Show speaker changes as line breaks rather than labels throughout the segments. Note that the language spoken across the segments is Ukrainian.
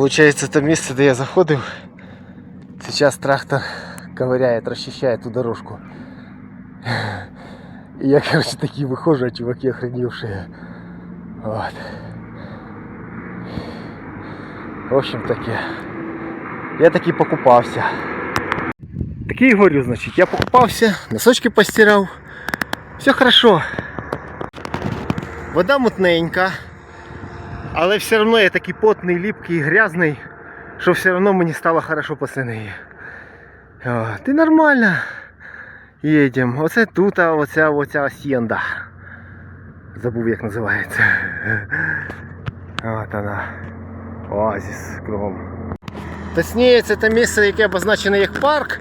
Получается, это место, где я заходил. Сейчас трактор ковыряет, расчищает ту дорожку. И я, короче, такие выхожу, а чуваки охреневшие. Вот. В общем таки. Я таки покупався. Такий говорю, значить, я покупався, носочки постирав. Все хорошо. Вода мутненька. Але все одно я такий потний, липкий, грязний, що все одно мені стало хорошо. От, і нормально. Їдемо. Оце тут, а оця, оця асьєнда. Забув як називається. От вона. Оазіс кругом. Точніше, це те місце, яке обозначене як парк,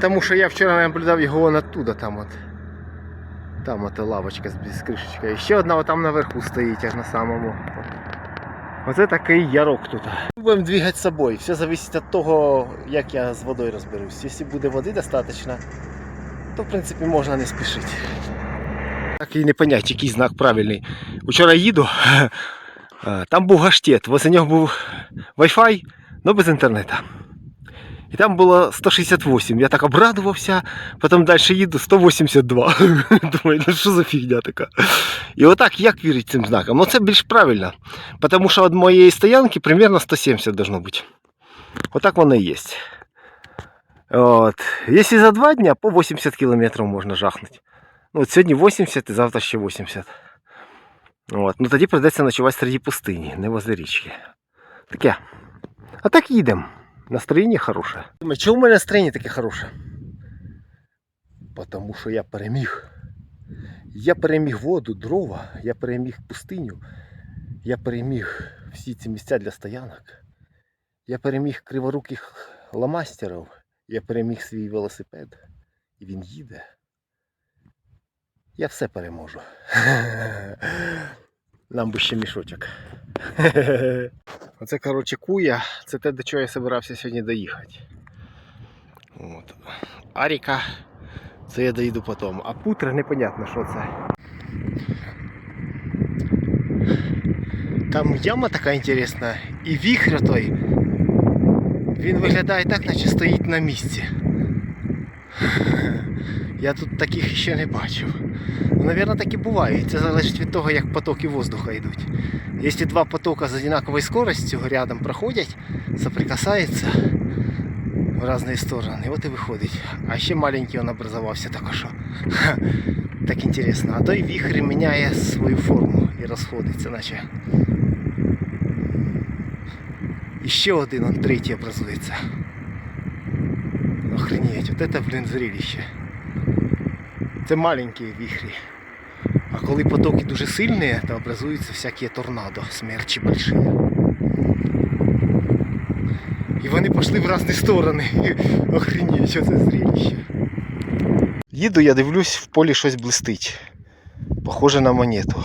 тому що я вчора наблюдав його оттуда, там от. Там от лавочка з кришечкою. Ще одна отам наверху стоїть, аж на самому. Оце такий ярок тут. Будемо двигати з собою. Все залежить від того, як я з водою розберусь. Якщо буде води достатньо, то в принципі можна не спішити. Так і не понять, який знак правильний. Вчора їду, там був гаштет, возле нього був Wi-Fi, але без інтернету. І там було 168. Я так обрадувався, потім далі їду 182. Думаю, ну що за фігня така. І отак як вірить цим знакам? Ну це більш правильно. Тому що від моєї стоянки примерно 170 должно бути. Отак воно і є. От. Якщо за два дня, по 80 км можна жахнути. Ну, от сьогодні 80 і завтра ще 80. От. Ну тоді прийдеться ночувати серед пустині, не возле річки. Таке. А так їдемо. Настроєння хороше. Чому в мене настроєння таке хороше? Потому що я переміг. Я переміг воду, дрова, я переміг пустиню, я переміг всі ці місця для стоянок. Я переміг криворуких ламастерів, я переміг свій велосипед. І він їде. Я все переможу. Нам би ще мішочок. Оце, коротше, куя. Це те, до чого я збирався сьогодні доїхати. От. Аріка. Це я доїду потім. А путра непонятно, що це. Там яма така інтересна. І віхр той. Він виглядає так, наче стоїть на місці. Я тут таких ще не бачив. Навірно, так і буває. Це залежить від того, як потоки воздуха йдуть. Якщо два потока з однаковою скоростю рядом проходять, соприкасаються в різні сторони, от і виходить. А ще маленький він образувався також. Так інтересно. А той віхр міняє свою форму і розходиться, наче. І ще один, он третій образується. Охренеть, вот это, блин, зрелище. Це маленькі віхрі. А коли потоки дуже сильні, то образуються всякі торнадо, смерчі больші. І вони пішли в різні сторони. Охренеть, що це зрелище. Їду, я дивлюсь, в полі щось блистить. Похоже на монету.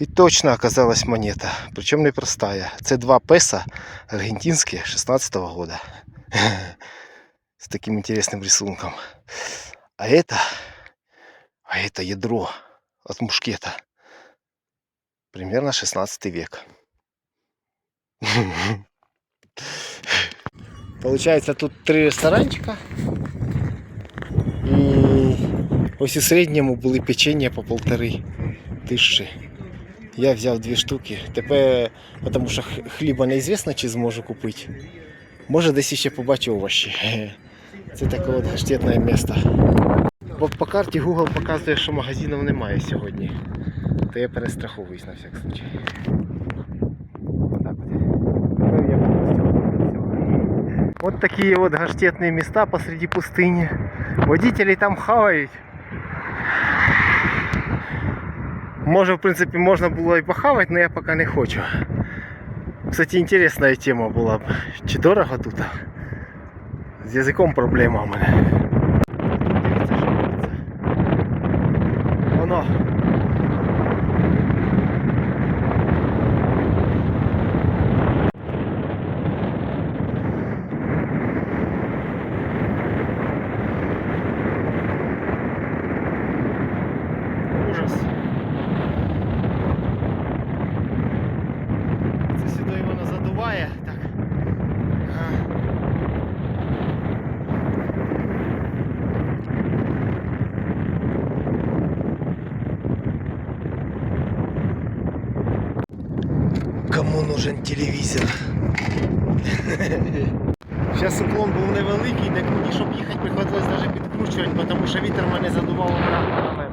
І точно оказалась монета. Причому не простая. Це два песа аргентинські 16-го года. С таким интересным рисунком. А это, а это ядро от мушкета. Примерно 16 век. Получается тут три ресторанчика. І ось у середньому були печення по полтори тисячі. Я взяв дві штуки. Тепер, тому що хліба неізвісно, чи зможу купити. Може десь ще побачу овочі. Це таке от гаштетне місто. Бо по карті Google показує, що магазинів немає сьогодні. То я перестраховуюсь на всяк случай. Отак от. Ну, я буду з цього всього. От такі от гаштетні міста посреди пустині. Водителі там хавають. Може, в принципі, можна було і похавати, але я поки не хочу. Кстати, интересная тема была. б. Чи дорого тут? З язиком проблема у мене. Телевізор. Зараз уклон був невеликий, так мені, щоб їхати, приходилось навіть підкручувати, тому що вітер мене задував на мене.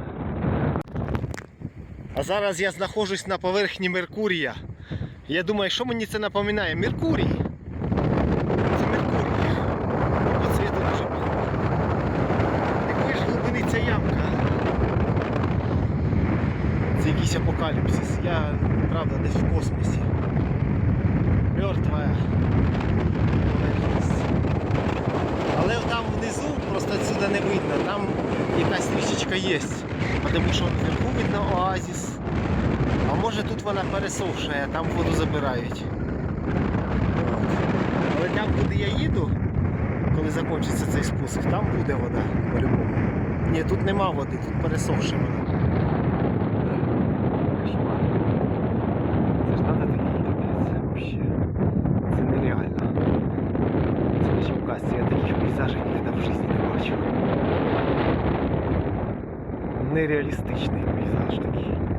А зараз я знаходжусь на поверхні Меркурія. Я думаю, що мені це напоминає? Меркурій. Це Меркурій. По цвіту дуже похоже. Якої ж глибини ця ямка? Це якийсь апокаліпсис. Я, правда, десь в космосі. Мертвая. поверхність. Але там внизу просто отсюда не видно. Там якась трішечка є. Тому що вверху видно оазіс. А може тут вона там воду забирають. Але там, куди я їду, коли закінчиться цей спуск, там буде вода по-любому. Ні, тут нема води, тут пересохша вода. Це ж надо такий капець. Це нереально. Це лише в казці, я таких пейзажів ніколи в житті не бачив. Нереалістичний пейзаж такий.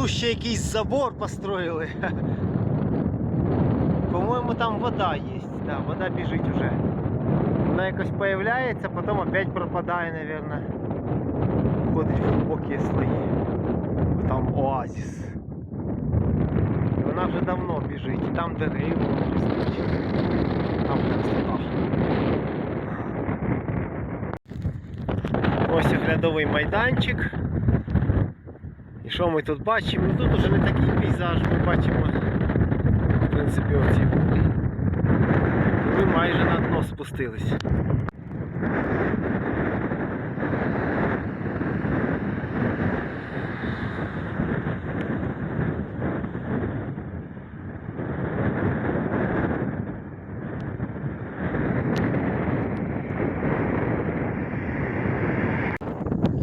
внизу ще якийсь забор построїли. По-моєму, там вода є. Да, вода біжить уже. Вона якось появляється, потім опять пропадає, наверное. Входить в глибокі слої. Там оазіс. І вона вже давно біжить. І там дерева ростуть. Там красота. Ось оглядовий майданчик. Що ми тут бачимо? Ну тут уже не такий пейзаж, ми бачимо в принципі оці. Ми майже на дно спустились.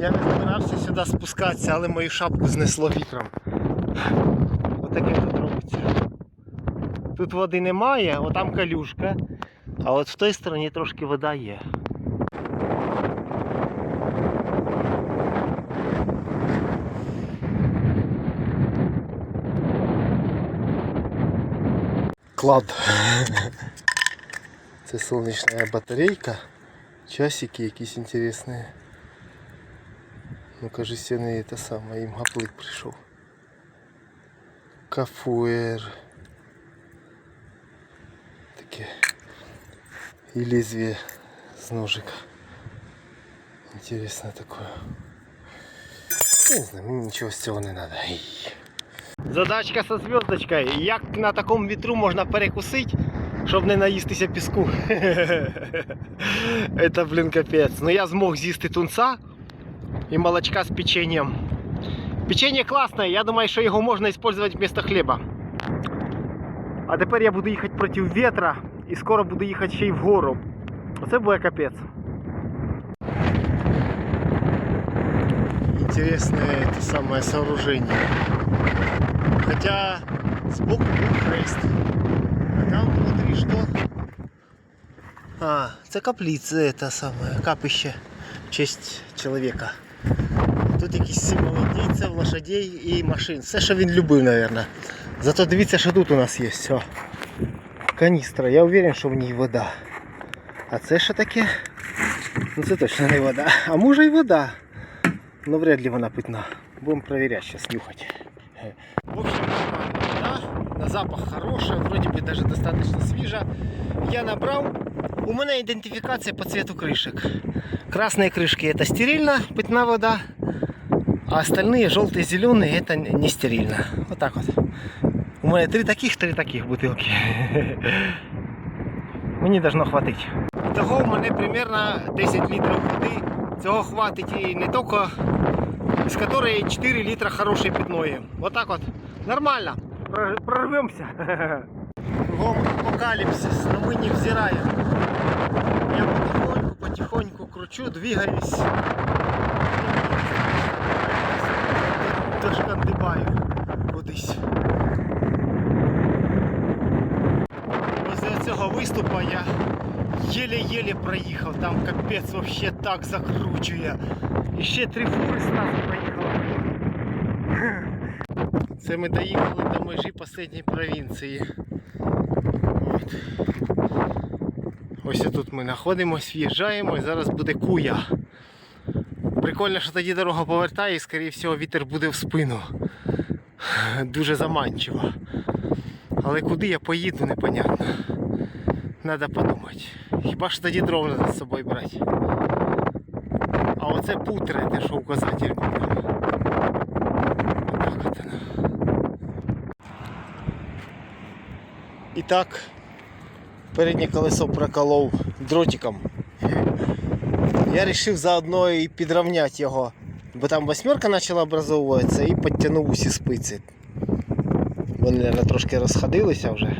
Я не збирався сюди спускатися, але мою шапку знесло вітром. Отаке тут робиться. Тут води немає, отам калюшка, а от в той стороні трошки вода є. Клад. Це сонячна батарейка. Часики якісь інтересні. Ну кажись, я не те саме, їм гаплик прийшов. Кафуэр. Таке. И лезвие с ножика. Интересно такое. Я не знаю, мені нічого з цього не надо. Задачка со звездочкой. Як на такому вітру можна перекусити, щоб не наїстися піску. Это, блін, капець. Ну я змог з'їсти тунца и молочка с печеньем. Печенье классное, я думаю, що його можна использовать вместо хліба. А тепер я буду їхати проти ветра і скоро буду їхати ще й вгору. Оце буде капець. Интересное это самое сооружение. Хотя сбоку был крест. А там внутри что? А, це каплица это самое, капище в честь чоловіка. Тут якісь символи дійців, лошадей і машин. Все, що він любив, мабуть. Зато дивіться, що тут у нас є. О, каністра. Я уверен, що в ній вода. А це що таке? Ну це точно не вода. А може і вода. Ну вряд ли вона питна. Будемо перевіряти, зараз нюхати. В общем, вода на запах хорошая, вроде бы даже достаточно свежа. Я набрал. У меня идентификация по цвету крышек. Красные крышки это стерильно, питная вода. А остальные желтые, зеленые это не стерильно. Вот так вот. У У мене три таких, три таких бутилки. Мені должно хватити. Того в мене примерно 10 літрів води. Цього хватить і не тільки, з якої 4 літра хорошої питної. Вот так от. Нормально. Прор- Прорвемося. Кругом апокаліпсис, но ми не взираємо. Я потихоньку, потихоньку кручу, двигаюсь. Дошкандибаю кудись. Після цього виступу я єле-єле проїхав, там капець вообще так закручує. І ще три фури сразу проїхало. Це ми доїхали до межі останньої провінції. От. Ось тут ми знаходимось, в'їжджаємо і зараз буде куя. Прикольно, що тоді дорога повертає і, скоріше всього, вітер буде в спину. Дуже заманчиво. Але куди я поїду, непонятно. Надо подумати. Хіба що тоді дров треба з собою брати. А оце путре, те, що указатель був. Отак от воно. І так, переднє колесо проколов дротиком. Я вирішив заодно і підрівняти його, бо там восьмерка почала образовуватися і підтягнув усі спиці. Вони, мабуть, трошки розходилися вже.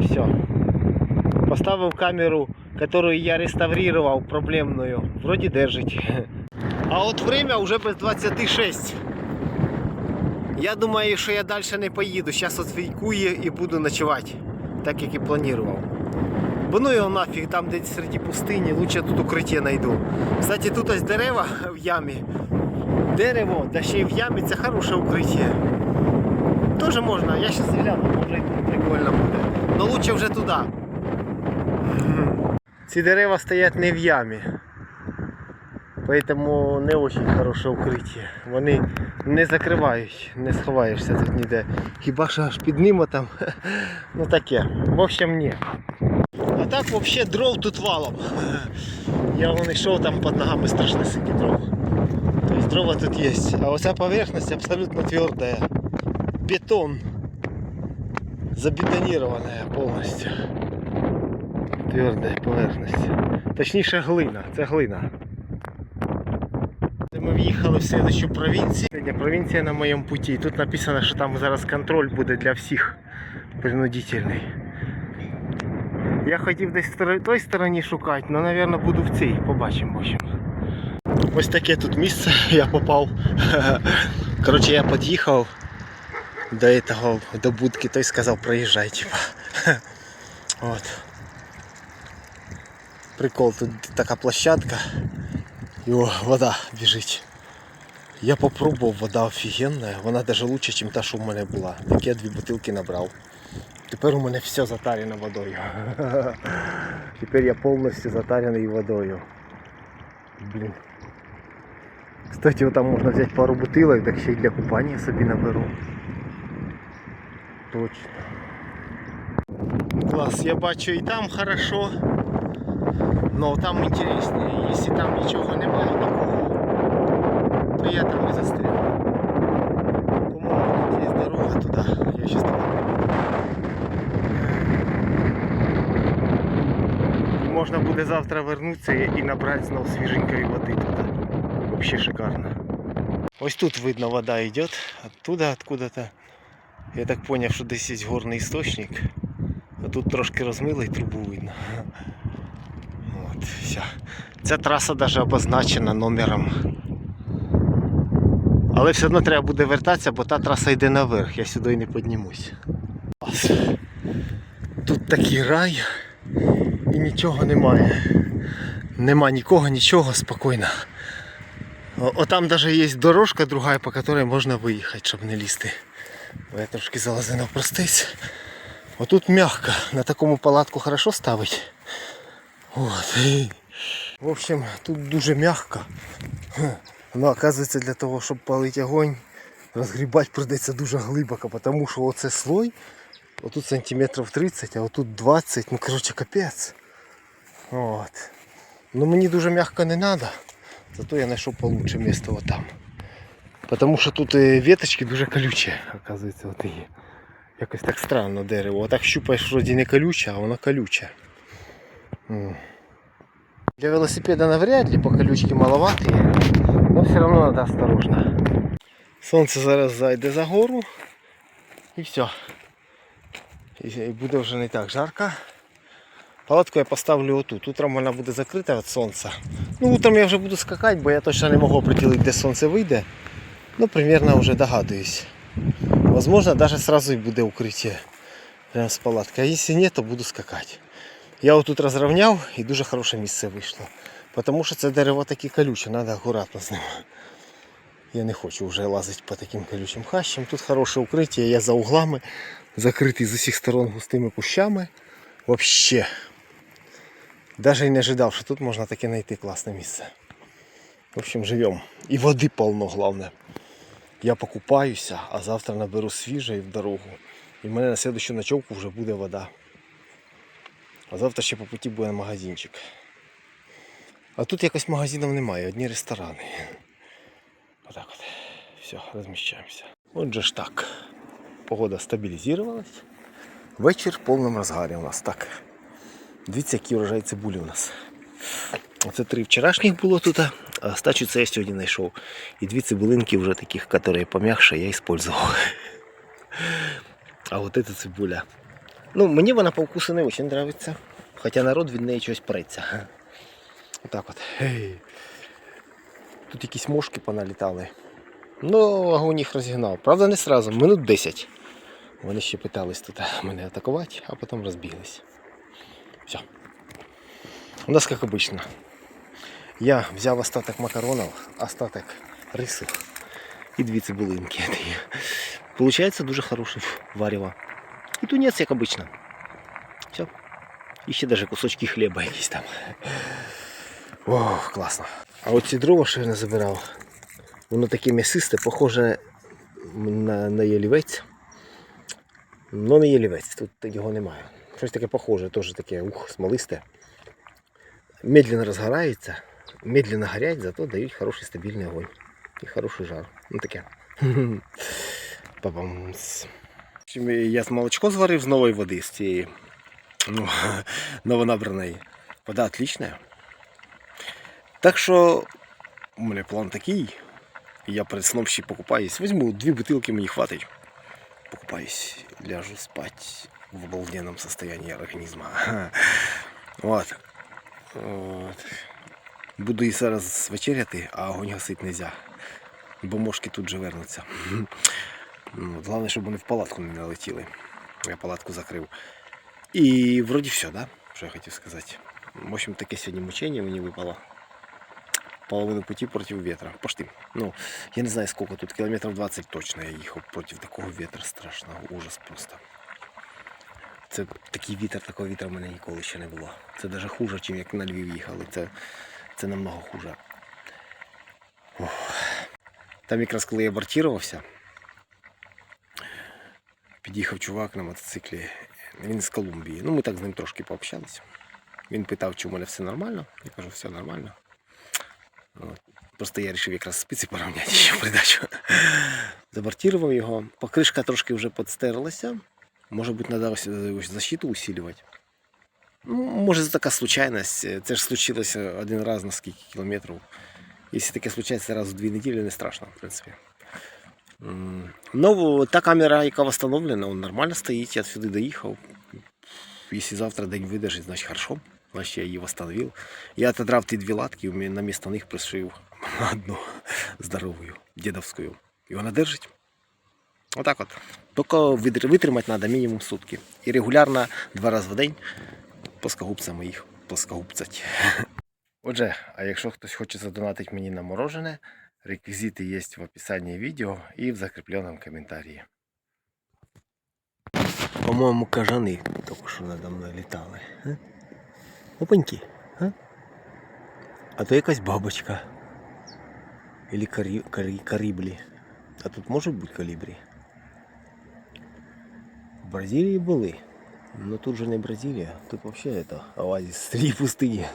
Все. Поставив камеру, яку я реставрував проблемною. Вроді держить. А от время вже без 26. Я думаю, що я далі не поїду. Зараз свійкує і буду ночувати, так як і планував. Бо ну його нафіг, там десь серед пустині, лучше тут укриття знайду. Кстати, тут ось дерева в ямі. Дерево, да ще й в ямі це хороше укриття. Тоже можна, я зараз гляну, може і тут прикольно буде. Но лучше вже туди. Ці дерева стоять не в ямі. Поэтому не очень хороше укриття. Вони не закривають, не сховаєшся тут ніде. Хіба що аж під ними там. Ну таке. В общем, ні. А так вообще дров тут валом. Я вон йшов там під ногами страшно сині дров. Тобто дрова тут є. А оця поверхность абсолютно твердая. Бетон. Забетонированная полностью. Твердая поверхность. Точніше глина. Це глина. Ми в'їхали в следующу провінцію. Провінція на моєму путі. Тут написано, що там зараз контроль буде для всіх принудительний. Я хотів десь в той стороні шукати, але, мабуть, буду в цій. Побачимо. Ось таке тут місце я попав. Коротше, я під'їхав до этого, до будки, той сказав, проїжджай, типа. От. Прикол, тут така площадка. І о, вода біжить. Я попробував, вода офігенна, вона навіть лучше, ніж та, що в мене була. Так я дві бутилки набрав. Тепер у мене все затарено водою. Тепер я повністю затарений водою. Блін. Кстати, там можна взяти пару бутилок, так ще й для купання собі наберу. Точно. Клас, я бачу і там хорошо. Но там інтересніше. Якщо там нічого немає такого, то я там і застряну. По-моєму, тут є дорога туди. Я щас туди. можна буде завтра вернутися і набрати знову свіженької води туди. Вообще шикарно. Ось тут видно вода йде, оттуда, откуда-то. Я так поняв, що десь є горний істочник. А тут трошки розмило і трубу видно. От, вся. Ця траса навіть обозначена номером. Але все одно треба буде вертатися, бо та траса йде наверх, я сюди не піднімусь. Тут такий рай і нічого немає. Нема нікого, нічого, спокійно. Отам даже є дорожка другая, по которой можна виїхати, щоб не лізти. Бо я трошки залазив навпростись. Отут мягко, на такому палатку хорошо ставить. Вот. І, В общем, тут дуже мягко. Но оказывается для того, щоб палити огонь, розгрібати придеться дуже глибоко, тому що оце слой, отут сантиметрів 30, а отут 20, ну короче капець. От. Ну мені дуже мягко не треба. Зато я знайшов получше місце отам. Тому що тут е, веточки дуже колючі, оказується, от є. Якось так странно дерево. Отак щупаєш, вроді не колюче, а воно колюче. Для велосипеда навряд ли, по колючке маловато, но все равно надо осторожно. Сонце зараз зайде за гору і все. І буде вже не так жарко. Палатку я поставлю отут. Утром вона буде закрита від сонця. Ну, утром я вже буду скакати, бо я точно не можу определити, де сонце вийде. Ну, примерно вже догадуюсь. Возможно, даже сразу и буде укриття прямо з палатки. А якщо ні, то буду скакати. Я отут розрівняв і дуже хороше місце вийшло. Тому що це дерево таке колюче, треба акуратно з ним. Я не хочу вже лазити по таким колючим хащам. Тут хороше укриття, я за углами, закритий з усіх сторон густими кущами. Вообще. Даже і не ожидав, що тут можна таке знайти класне місце. В общем, живем. І води полно, головне. Я покупаюся, а завтра наберу свіже і в дорогу. І в мене на следующу ночовку вже буде вода. А завтра ще по путі буде магазинчик. А тут якось магазинів немає, одні ресторани. Отак от. Все, розміщаємося. Отже ж так. Погода стабілізувалась. Вечір в повному розгарі у нас так. Дивіться, який урожай цибулі у нас. Оце три вчорашніх було тут, а остачу це я сьогодні знайшов. І дві цибулинки вже таких, які пом'якше, я использовал. А от эта цибуля. Ну, мені вона по вкусу не дуже подобається. Хоча народ від неї щось преться. Отак от. Тут якісь мошки поналітали. Ну, огонь їх розігнав. Правда, не сразу, минут 10. Вони ще питались тут мене атакувати, а потім розбіглись. Все. У нас как обычно. Я взяв остаток макаронов, остаток рисів і дві цибулинки. Получается дуже хороше варево. І тунець, як обычно. Все. І ще даже кусочки хліба якісь там. Ох, класно. А от ці дрова, що я не забирав, воно таке м'ясисте, похоже на, на ялівець. Ну не ялівець, тут його немає. Щось таке похоже, теж таке ух, смолисте. Медленно розгораються, медленно горять, зато дають хороший стабільний огонь. І хороший жар. Ну таке. Я з молочко зварив з нової води, з цієї ну, новонабраної. Вода отличная. Так що у мене план такий. Я перед сном ще покупаюсь. Візьму дві бутилки, мені хватить. Покупаюсь, ляжу спать в обалденном состоянии организма. Вот. От. Буду і зараз вечеряти, а огонь гасити не можна. Бо мошки тут же вернуться. Ну, Головне, щоб вони в палатку не налетіли. Я палатку закрив. І вроді все, да? Що я хотів сказати. В общем, таке сьогодні мучення мені випало. Половину пути проти ветра. Пошли. Ну, я не знаю сколько тут, кілометрів 20 точно я їхав проти такого вітра страшного. Ужас просто. Це такий вітер, такого вітру в мене ніколи ще не було. Це навіть хуже, ніж як на Львів їхали. Це, це намного хуже. Ох. Там якраз коли я абортувався, під'їхав чувак на мотоциклі. Він з Колумбії. Ну, ми так з ним трошки пообщалися. Він питав, чи у мене все нормально. Я кажу, все нормально. От. Просто я вирішив якраз спиці порівняти ще в придачу. Забортував його. Покришка трошки вже підстерлася. Може бути, треба ось ось защиту усилювати. Ну, може, це така случайність. Це ж случилося один раз на скільки кілометрів. Якщо таке случається раз в дві неділі, не страшно, в принципі. Ну, та камера, яка встановлена, вона нормально стоїть, я сюди доїхав. Якщо завтра день видержить, значить хорошо. Значить я її встановив. Я отодрав ті дві латки, на місто них пришив одну здоровую, дедовську. І вона держить. Отак от. Тільки витримати треба мінімум сутки. І регулярно два рази в день плоскогубцями їх плоскогубцять. Отже, а якщо хтось хоче задонатити мені на морожене, реквізити є в описанні відео і в закріпленому коментарі. По-моєму, кажани тільки що надо мною літали. Опаньки. А? а то якась бабочка. Или карі... карі... каріблі. А тут можуть бути калібрі? В Бразилії були. Ну тут же не Бразилія, тут вообще это оазис среди пустыни.